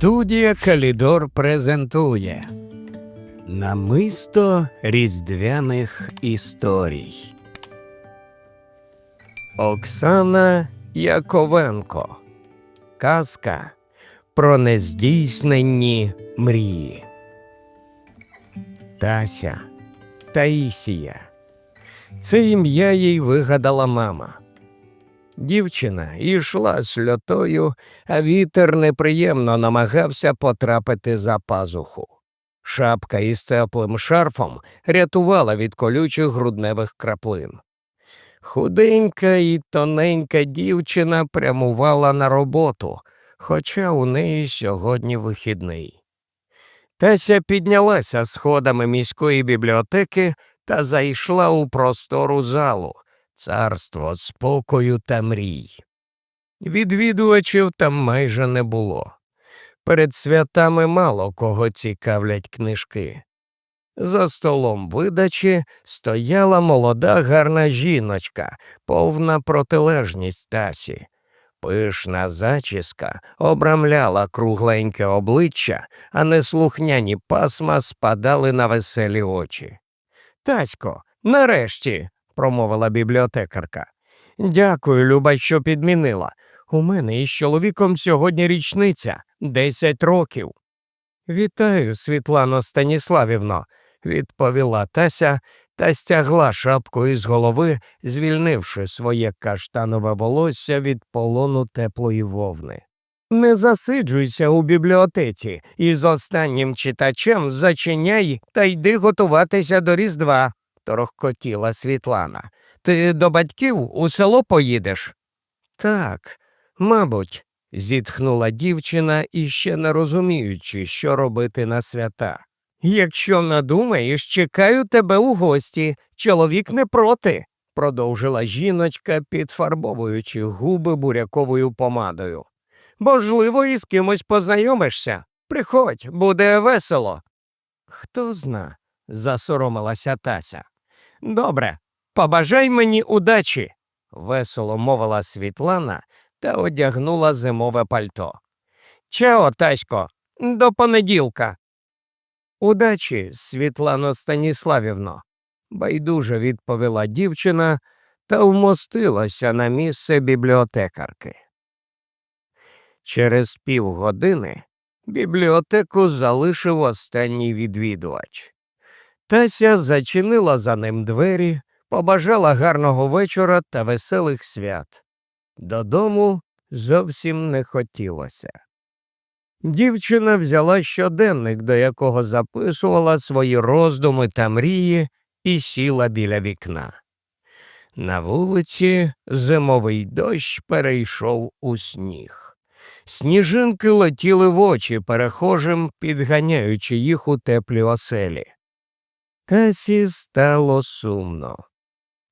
Студія Калідор презентує Намисто різдвяних історій. Оксана Яковенко. Казка про нездійсненні мрії. Тася Таїсія. Це ім'я їй вигадала мама. Дівчина йшла сльотою, а вітер неприємно намагався потрапити за пазуху. Шапка із теплим шарфом рятувала від колючих грудневих краплин. Худенька і тоненька дівчина прямувала на роботу, хоча у неї сьогодні вихідний. Тася піднялася сходами міської бібліотеки та зайшла у простору залу, царство спокою та мрій. Відвідувачів там майже не було. Перед святами мало кого цікавлять книжки. За столом видачі стояла молода гарна жіночка, повна протилежність Тасі. Пишна зачіска обрамляла кругленьке обличчя, а неслухняні пасма спадали на веселі очі. Тасько, нарешті, промовила бібліотекарка. Дякую, Люба, що підмінила. У мене із чоловіком сьогодні річниця десять років. Вітаю, Світлано Станіславівно, відповіла Тася та стягла шапку із голови, звільнивши своє каштанове волосся від полону теплої вовни. Не засиджуйся у бібліотеці і з останнім читачем зачиняй та йди готуватися до Різдва, торохкотіла Світлана. Ти до батьків у село поїдеш? Так, мабуть, зітхнула дівчина, іще не розуміючи, що робити на свята. Якщо надумаєш, чекаю тебе у гості. Чоловік не проти, продовжила жіночка, підфарбовуючи губи буряковою помадою. Можливо, і з кимось познайомишся. Приходь, буде весело. Хто зна, засоромилася Тася. Добре, побажай мені удачі, весело мовила Світлана та одягнула зимове пальто. Чао, Тасько, до понеділка. Удачі, Світлано Станіславівно, байдуже відповіла дівчина та вмостилася на місце бібліотекарки. Через півгодини бібліотеку залишив останній відвідувач. Тася зачинила за ним двері, побажала гарного вечора та веселих свят. Додому зовсім не хотілося. Дівчина взяла щоденник, до якого записувала свої роздуми та мрії, і сіла біля вікна. На вулиці зимовий дощ перейшов у сніг. Сніжинки летіли в очі перехожим, підганяючи їх у теплі оселі. Тасі стало сумно.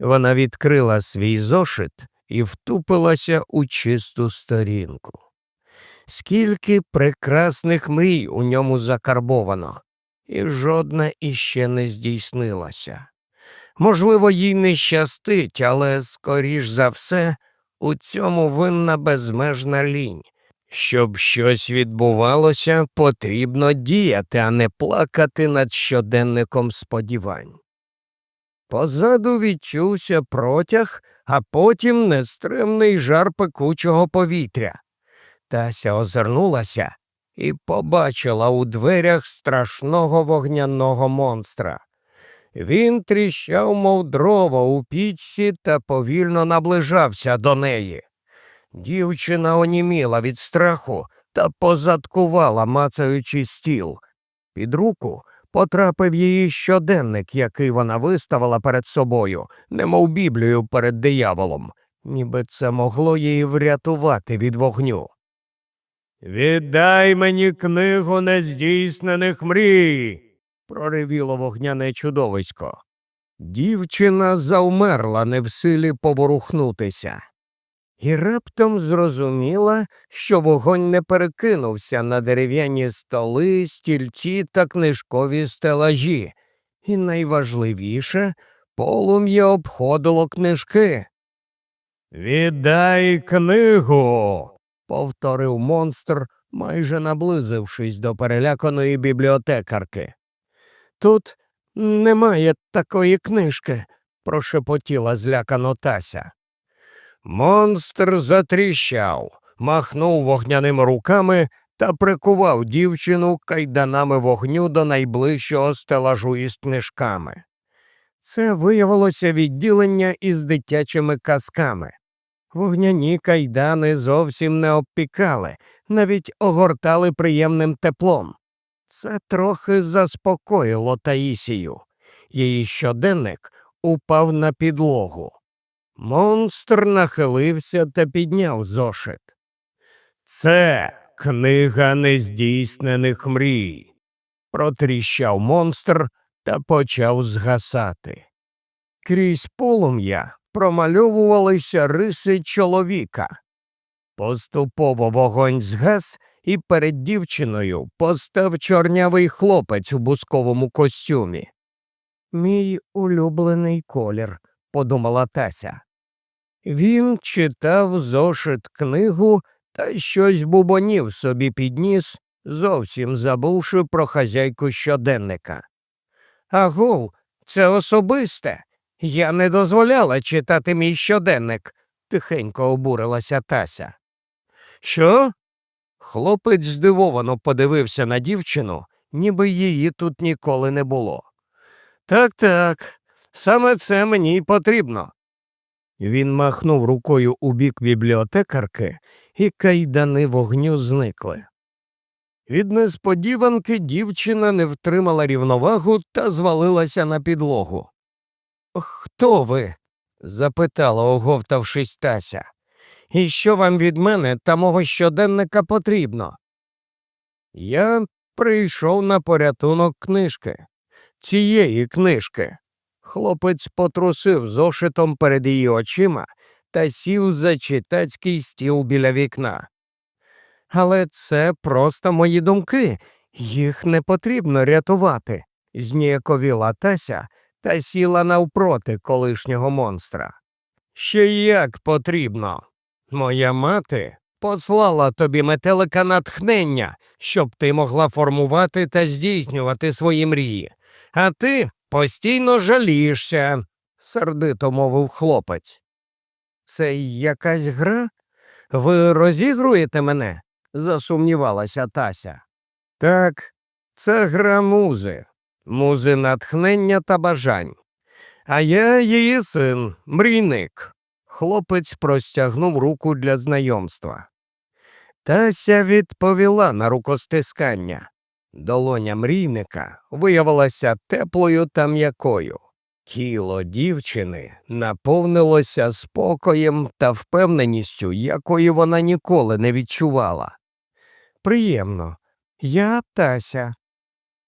Вона відкрила свій зошит і втупилася у чисту сторінку. Скільки прекрасних мрій у ньому закарбовано, і жодна іще не здійснилася. Можливо, їй не щастить, але, скоріш за все, у цьому винна безмежна лінь. Щоб щось відбувалося, потрібно діяти, а не плакати над щоденником сподівань. Позаду відчувся протяг, а потім нестримний жар пекучого повітря. Тася озирнулася і побачила у дверях страшного вогняного монстра. Він тріщав, мов дрова у пічці та повільно наближався до неї. Дівчина оніміла від страху та позадкувала, мацаючи стіл. Під руку потрапив її щоденник, який вона виставила перед собою, немов біблію перед дияволом, ніби це могло її врятувати від вогню. Віддай мені книгу нездійснених мрій. проривіло вогняне чудовисько. Дівчина завмерла не в силі поворухнутися. І раптом зрозуміла, що вогонь не перекинувся на дерев'яні столи, стільці та книжкові стелажі, і найважливіше полум'я обходило книжки. Віддай книгу. повторив монстр, майже наблизившись до переляканої бібліотекарки. Тут немає такої книжки, прошепотіла злякано Тася. Монстр затріщав, махнув вогняними руками та прикував дівчину кайданами вогню до найближчого стелажу із книжками. Це виявилося відділення із дитячими казками. Вогняні кайдани зовсім не обпікали, навіть огортали приємним теплом. Це трохи заспокоїло Таїсію. Її щоденник упав на підлогу. Монстр нахилився та підняв зошит. Це книга нездійснених мрій, протріщав монстр та почав згасати. Крізь полум'я промальовувалися риси чоловіка. Поступово вогонь згас, і перед дівчиною постав чорнявий хлопець у бусковому костюмі. Мій улюблений колір, подумала Тася. Він читав зошит книгу та щось бубонів собі підніс, зовсім забувши про хазяйку щоденника. Агов, це особисте. Я не дозволяла читати мій щоденник, тихенько обурилася Тася. Що? Хлопець здивовано подивився на дівчину, ніби її тут ніколи не було. Так, так, саме це мені й потрібно. Він махнув рукою у бік бібліотекарки, і кайдани вогню зникли. Від несподіванки дівчина не втримала рівновагу та звалилася на підлогу. Хто ви? запитала, оговтавшись Тася. І що вам від мене та мого щоденника потрібно? Я прийшов на порятунок книжки. Цієї книжки. Хлопець потрусив зошитом перед її очима та сів за читацький стіл біля вікна. Але це просто мої думки, їх не потрібно рятувати, зніяковіла Тася та сіла навпроти колишнього монстра. Ще як потрібно. Моя мати послала тобі метелика натхнення, щоб ти могла формувати та здійснювати свої мрії, а ти постійно жалієшся, сердито мовив хлопець. Це якась гра? Ви розігруєте мене? засумнівалася Тася. Так, це гра музи, музи натхнення та бажань. А я її син, мрійник. Хлопець простягнув руку для знайомства. Тася відповіла на рукостискання. Долоня мрійника виявилася теплою та м'якою. Тіло дівчини наповнилося спокоєм та впевненістю, якої вона ніколи не відчувала. Приємно, я Тася.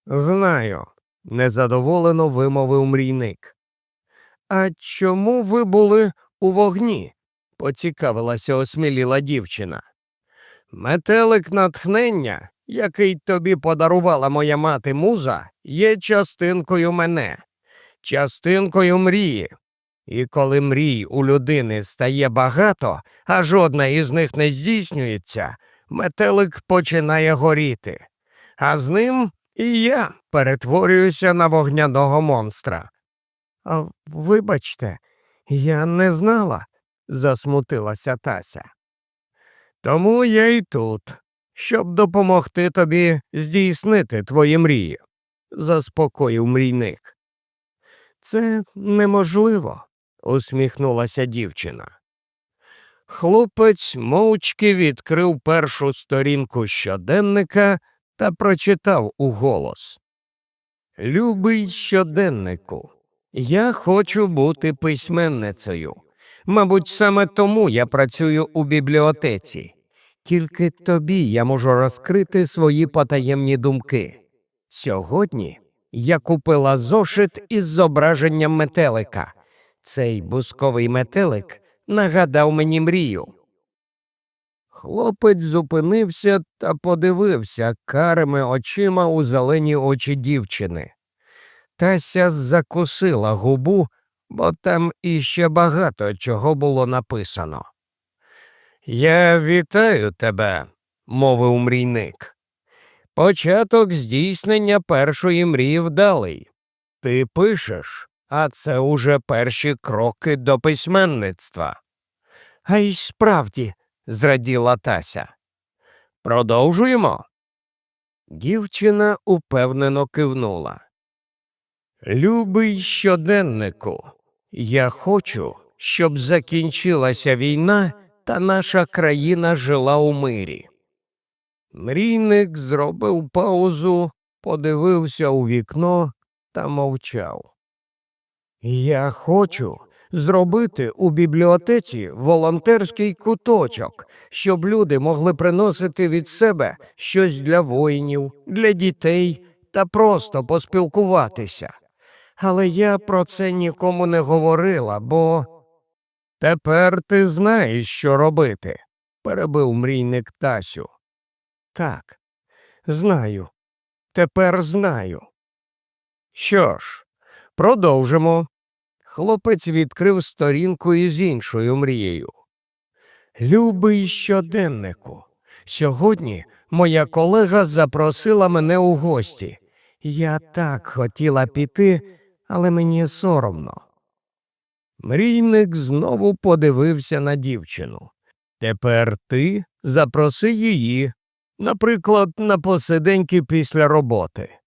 Знаю, незадоволено вимовив мрійник. А чому ви були у вогні? поцікавилася осміліла дівчина. Метелик натхнення, який тобі подарувала моя мати муза, є частинкою мене, частинкою мрії. І коли мрій у людини стає багато, а жодна із них не здійснюється, метелик починає горіти. А з ним і я перетворююся на вогняного монстра. А вибачте, я не знала, засмутилася Тася. Тому я й тут, щоб допомогти тобі здійснити твої мрії, заспокоїв мрійник. Це неможливо, усміхнулася дівчина. Хлопець мовчки відкрив першу сторінку щоденника та прочитав уголос. Любий щоденнику, я хочу бути письменницею. Мабуть, саме тому я працюю у бібліотеці. Тільки тобі я можу розкрити свої потаємні думки. Сьогодні я купила зошит із зображенням метелика. Цей бусковий метелик нагадав мені мрію. Хлопець зупинився та подивився карими очима у зелені очі дівчини. Тася закусила губу, бо там іще багато чого було написано. Я вітаю тебе, мовив мрійник. Початок здійснення першої мрії вдалий. Ти пишеш, а це уже перші кроки до письменництва. А й справді, зраділа Тася. Продовжуємо. Дівчина упевнено кивнула. Любий щоденнику, я хочу, щоб закінчилася війна та наша країна жила у мирі. Мрійник зробив паузу, подивився у вікно та мовчав. Я хочу зробити у бібліотеці волонтерський куточок, щоб люди могли приносити від себе щось для воїнів, для дітей та просто поспілкуватися. Але я про це нікому не говорила, бо тепер ти знаєш, що робити, перебив мрійник Тасю. Так, знаю. Тепер знаю. Що ж, продовжимо. Хлопець відкрив сторінку із іншою мрією. Любий щоденнику. Сьогодні моя колега запросила мене у гості. Я так хотіла піти, але мені соромно. Мрійник знову подивився на дівчину. Тепер ти запроси її, наприклад, на посиденьки після роботи.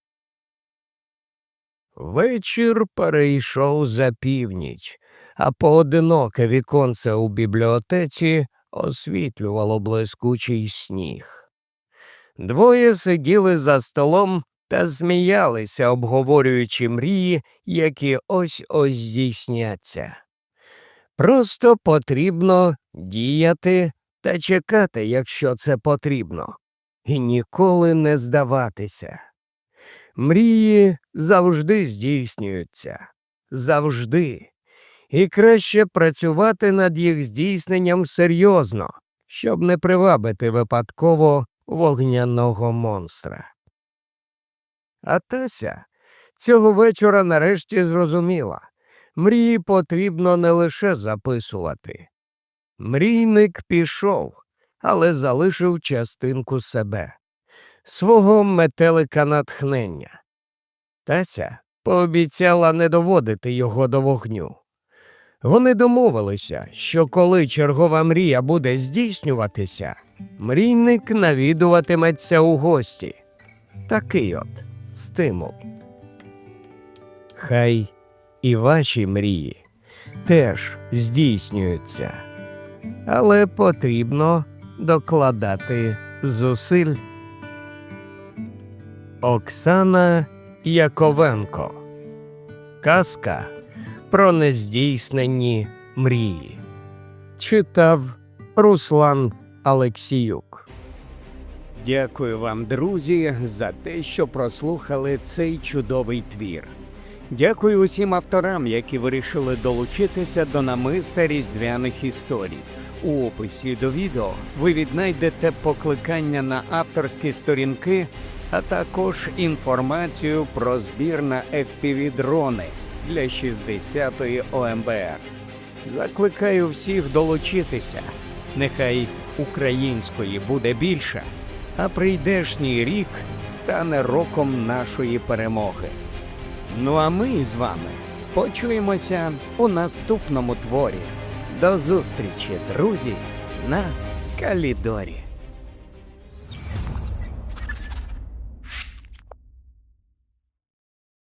Вечір перейшов за північ, а поодиноке віконце у бібліотеці освітлювало блискучий сніг. Двоє сиділи за столом та сміялися, обговорюючи мрії, які ось ось здійсняться. Просто потрібно діяти та чекати, якщо це потрібно, і ніколи не здаватися. Мрії завжди здійснюються, завжди. І краще працювати над їх здійсненням серйозно, щоб не привабити випадково вогняного монстра. А Тася цього вечора нарешті зрозуміла мрії потрібно не лише записувати. Мрійник пішов, але залишив частинку себе свого метелика натхнення. Тася пообіцяла не доводити його до вогню. Вони домовилися, що коли чергова мрія буде здійснюватися, мрійник навідуватиметься у гості. Такий от стимул. Хай і ваші мрії теж здійснюються, але потрібно докладати зусиль. Оксана Яковенко. Казка про нездійснені мрії. Читав Руслан Алексіюк. Дякую вам, друзі, за те, що прослухали цей чудовий твір. Дякую усім авторам, які вирішили долучитися до намиста різдвяних історій. У описі до відео ви віднайдете покликання на авторські сторінки, а також інформацію про збір на fpv дрони для 60-ї ОМБР. Закликаю всіх долучитися. Нехай української буде більше, а прийдешній рік стане роком нашої перемоги. Ну а ми з вами почуємося у наступному творі. До зустрічі, друзі, на Калідорі.